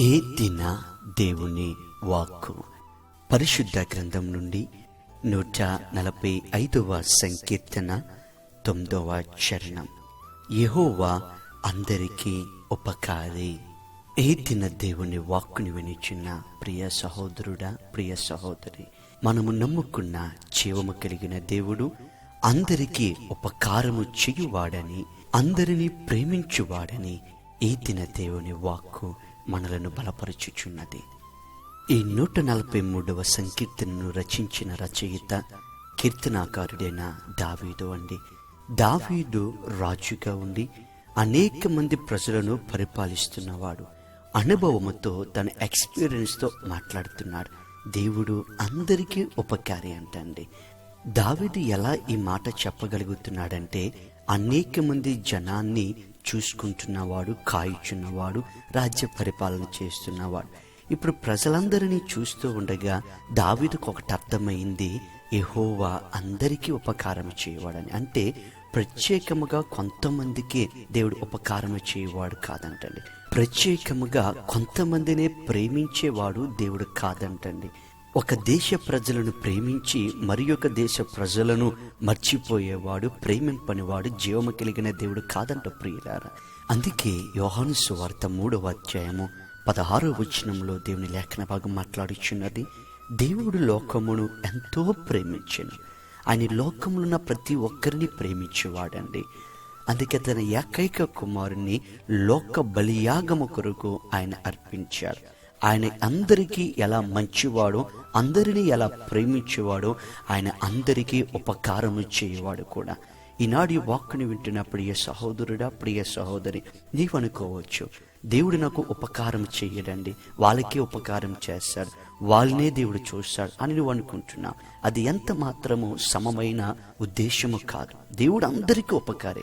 ఏ దిన దేవుని వాక్కు? పరిశుద్ధ గ్రంథం నుండి నూట నలభై ఐదవ సంకీర్తన తొమ్మిదవ చరణం. యహోవా అందరికీ ఉపకారి. ఏ దిన దేవుని వాక్కుని వినిచిన ప్రియ సహోదరుడా ప్రియ సహోదరి మనము నమ్ముకున్న జీవము కలిగిన దేవుడు అందరికీ ఉపకారము చేయువాడని అందరినీ ప్రేమించువాడని ఈ దిన దేవుని వాక్కు మనలను బలపరచుచున్నది. ఈ నూట నలభై మూడవ సంకీర్తనను రచించిన రచయిత కీర్తనాకారుడైన దావీదు అండి. దావీదు రాజుగా ఉండి అనేక మంది ప్రజలను పరిపాలిస్తున్నవాడు. అనుభవముతో తన ఎక్స్పీరియన్స్తో మాట్లాడుతున్నాడు. దేవుడు అందరికీ ఉపకారి అంటండి. దావీదు ఎలా ఈ మాట చెప్పగలుగుతున్నాడంటే అనేక మంది జనాన్ని చూసుకుంటున్నవాడు కాయుచున్నవాడు రాజ్య పరిపాలన చేస్తున్నవాడు. ఇప్పుడు ప్రజలందరినీ చూస్తూ ఉండగా దావీదుకు ఒకటి అర్థమైంది ఎహోవా అందరికీ ఉపకారం చేయవాడని. అంటే ప్రత్యేకముగా కొంతమందికి దేవుడు ఉపకారం చేయవాడు కాదంటండి. ప్రత్యేకముగా కొంతమందినే ప్రేమించేవాడు దేవుడు కాదంటండి. ఒక దేశ ప్రజలను ప్రేమించి మరి ఒక దేశ ప్రజలను మర్చిపోయేవాడు ప్రేమింపనివాడు జీవము కలిగిన దేవుడు కాదంట ప్రియులారా. అందుకే యోహాను సువార్త మూడవ అధ్యాయము పదహారో వచనంలో దేవుని లేఖన భాగం మాట్లాడుచున్నది దేవుడు లోకమును ఎంతో ప్రేమించను. ఆయన లోకములో ఉన్న ప్రతి ఒక్కరిని ప్రేమించేవాడండి. అందుకే తన ఏకైక కుమారుని లోక బలియాగము కొరకు ఆయన అర్పించారు. ఆయన అందరికీ ఎలా మంచివాడో అందరినీ ఎలా ప్రేమించేవాడో ఆయన అందరికీ ఉపకారము చేయవాడు కూడా. ఈనాడు ఈ వాక్కుని వింటున్న ప్రియ సహోదరుడా ప్రియ సహోదరి నీవనుకోవచ్చు దేవుడు నాకు ఉపకారం చేయడండి వాళ్ళకే ఉపకారం చేస్తాడు వాళ్ళనే దేవుడు చూస్తాడు అని నువ్వు అనుకుంటున్నావు అది ఎంత మాత్రము సమమైన ఉద్దేశము కాదు. దేవుడు అందరికీ ఉపకారే.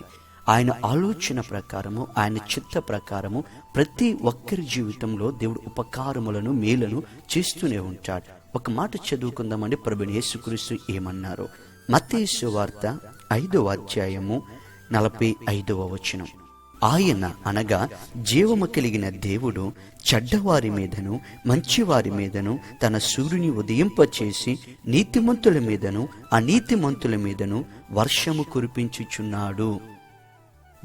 ఆయన ఆలోచన ప్రకారము ఆయన చిత్త ప్రకారము ప్రతి ఒక్కరి జీవితంలో దేవుడు ఉపకారములను మేలను చేస్తూనే ఉంటాడు. ఒక మాట చదువుకుందామండి. ప్రభుని యేసుక్రీస్తు ఏమన్నారు? మత్తేసు వార్త ఐదవ అధ్యాయము నలభై ఐదవ వచనం. ఆయన అనగా జీవము కలిగిన దేవుడు చెడ్డవారి మీదను మంచివారి మీదను తన సూర్యుని ఉదయింపచేసి నీతిమంతుల మీదను అనీతిమంతుల మీదను వర్షము కురిపించుచున్నాడు.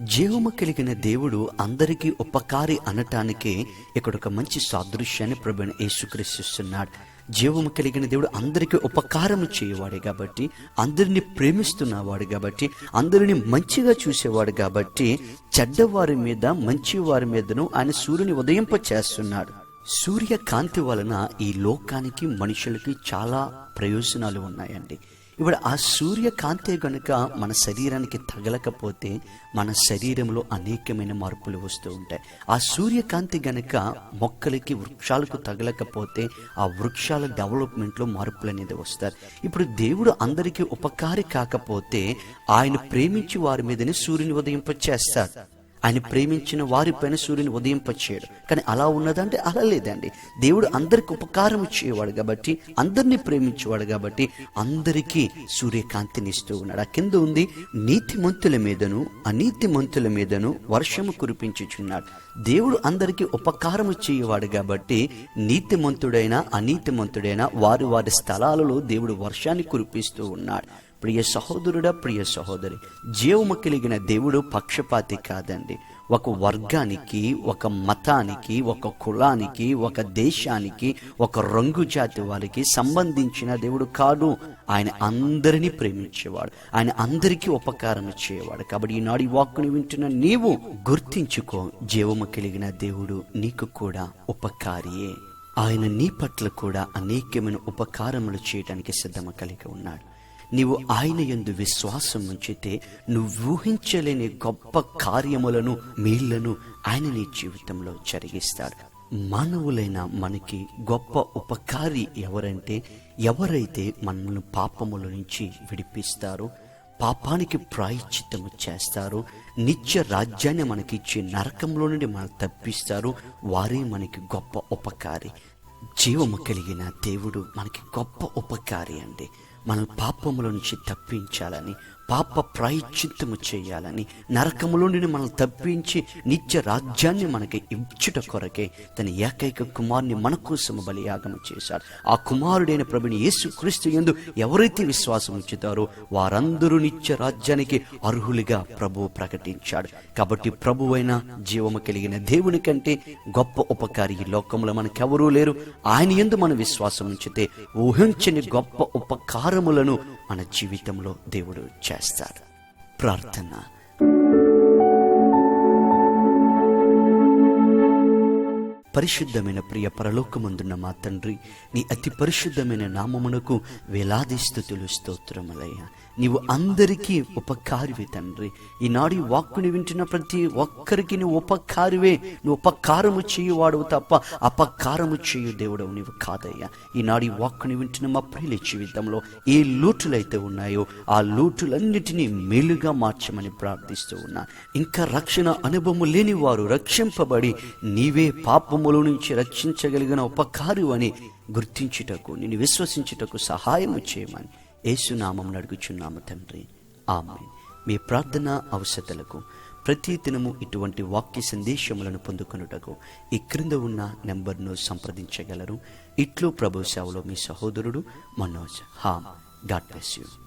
జీవము కలిగిన దేవుడు అందరికీ ఉపకారి అనటానికే ఇక్కడ ఒక మంచి సాదృశ్యాన్ని ప్రభుణ యేసుక్రీస్తున్నాడు జీవము కలిగిన దేవుడు అందరికీ ఉపకారం చేయవాడు కాబట్టి అందరిని ప్రేమిస్తున్నవాడు కాబట్టి అందరిని మంచిగా చూసేవాడు కాబట్టి చెడ్డవారి మీద మంచి వారి మీదను ఆయన సూర్యుని ఉదయింప చేస్తున్నాడు. సూర్య కాంతి వలన ఈ లోకానికి మనుషులకి చాలా ప్రయోజనాలు ఉన్నాయండి. ఇప్పుడు ఆ సూర్యకాంతే గనుక మన శరీరానికి తగలకపోతే మన శరీరంలో అనేకమైన మార్పులు వస్తూ ఉంటాయి. ఆ సూర్యకాంతి గనుక మొక్కలకి వృక్షాలకు తగలకపోతే ఆ వృక్షాల డెవలప్మెంట్లో మార్పులు అనేది వస్తారు. ఇప్పుడు దేవుడు అందరికీ ఉపకారి కాకపోతే ఆయన ప్రేమించి వారి మీదనే సూర్యుని ఉదయింపచేస్తారు. ఆయన ప్రేమించిన వారి పైన సూర్యుని ఉదయింపచేయడు. కానీ అలా ఉన్నదంటే అలా లేదండి. దేవుడు అందరికి ఉపకారం చేయవాడు కాబట్టి అందరినీ ప్రేమించేవాడు కాబట్టి అందరికీ సూర్యకాంతిని ఇస్తూ ఉన్నాడు. ఆ కింద ఉంది నీతి మంతుల మీదను అనీతి మంతుల మీదను వర్షము కురిపించుచున్నాడు. దేవుడు అందరికీ ఉపకారము చేయవాడు కాబట్టి నీతిమంతుడైన అనీతిమంతుడైన వారి వారి స్థలాలలో దేవుడు వర్షాన్ని కురిపిస్తూ ఉన్నాడు. ప్రియ సహోదరుడా ప్రియ సహోదరి జీవము కలిగిన దేవుడు పక్షపాతి కాదండి. ఒక వర్గానికి ఒక మతానికి ఒక కులానికి ఒక దేశానికి ఒక రంగు జాతి వారికి సంబంధించిన దేవుడు కాదు ఆయన అందరినీ ప్రేమించేవాడు. ఆయన అందరికీ ఉపకారం చేయవాడు. కాబట్టి ఈనాడు ఈ వాక్కుని వింటున్న నీవు గుర్తించుకో జీవము కలిగిన దేవుడు నీకు కూడా ఉపకారియే. ఆయన నీ పట్ల కూడా అనేకమైన ఉపకారములు చేయడానికి సిద్ధము కలిగి ఉన్నాడు. నీవు ఆయన ఎందు విశ్వాసం ఉంచితే నువ్వు ఊహించలేని గొప్ప కార్యములను మీళ్ళను ఆయన నీ జీవితంలో జరిగిస్తాడు. మానవులైన మనకి గొప్ప ఉపకారి ఎవరంటే ఎవరైతే మనల్ని పాపముల నుంచి విడిపిస్తారో పాపానికి ప్రాయశ్చిత్తము చేస్తారు నిత్య రాజ్యాన్ని మనకిచ్చి నరకంలో నుండి మనం తప్పిస్తారు వారే మనకి గొప్ప ఉపకారి. జీవము కలిగిన దేవుడు మనకి గొప్ప ఉపకారి అండి. మన పాపముల నుంచి తప్పించాలని పాప ప్రాయశ్చిత్తము చేయాలని నరకములో నుండి మనల్ని తప్పించి నిత్య రాజ్యాన్ని మనకి ఇచ్చుట కొరకే తన ఏకైక కుమారుని మన కోసము బలియాగము చేశాడు. ఆ కుమారుడైన ప్రభుని యేసు క్రీస్తు ఎందు ఎవరైతే విశ్వాసం ఉంచుతారో వారందరూ నిత్య రాజ్యానికి అర్హులుగా ప్రభువు ప్రకటించాడు. కాబట్టి ప్రభువైన జీవము కలిగిన దేవుని కంటే గొప్ప ఉపకారి ఈ లోకంలో మనకెవరూ లేరు. ఆయన ఎందు మన విశ్వాసం ఉంచితే ఊహించని గొప్ప ఉపకారములను మన జీవితంలో దేవుడు చేస్తాడు. ప్రార్థన. పరిశుద్ధమైన ప్రియ పరలోకమందున్న మా తండ్రి నీ అతి పరిశుద్ధమైన నామమునకు వేలాది స్థుతులు స్తోత్రములయ్యా. నీవు అందరికీ ఉపకారివి తండ్రి. ఈనాడు వాక్కుని వింటున్న ప్రతి ఒక్కరికి నువ్వు ఉపకారివే. నువ్వు ఉపకారము చేయువాడు తప్ప అపకారము చేయు దేవుడవు నీవు కాదయ్యా. ఈనాడు వాక్కుని వింటున్న మా ప్రియుల జీవితంలో ఏ లోటులైతే ఉన్నాయో ఆ లోటులన్నిటినీ మేలుగా మార్చమని ప్రార్థిస్తూ ఉన్నా. ఇంకా రక్షణ అనుభవము లేని వారు రక్షింపబడి నీవే పాపము పాపముల నుంచి రక్షించగలిగిన ఉపకారు అని గుర్తించుటకు నేను విశ్వసించుటకు సహాయము చేయమని యేసునామం అడుగుచున్నాము తండ్రి. ఆమె మీ ప్రార్థన అవసరతలకు ప్రతి దినము ఇటువంటి వాక్య సందేశములను పొందుకొనుటకు ఈ క్రింద ఉన్న నెంబర్ను సంప్రదించగలరు. ఇట్లు ప్రభు సేవలో మీ సహోదరుడు మనోజ్. హామ్ గాడ్ బ్లెస్ యూ.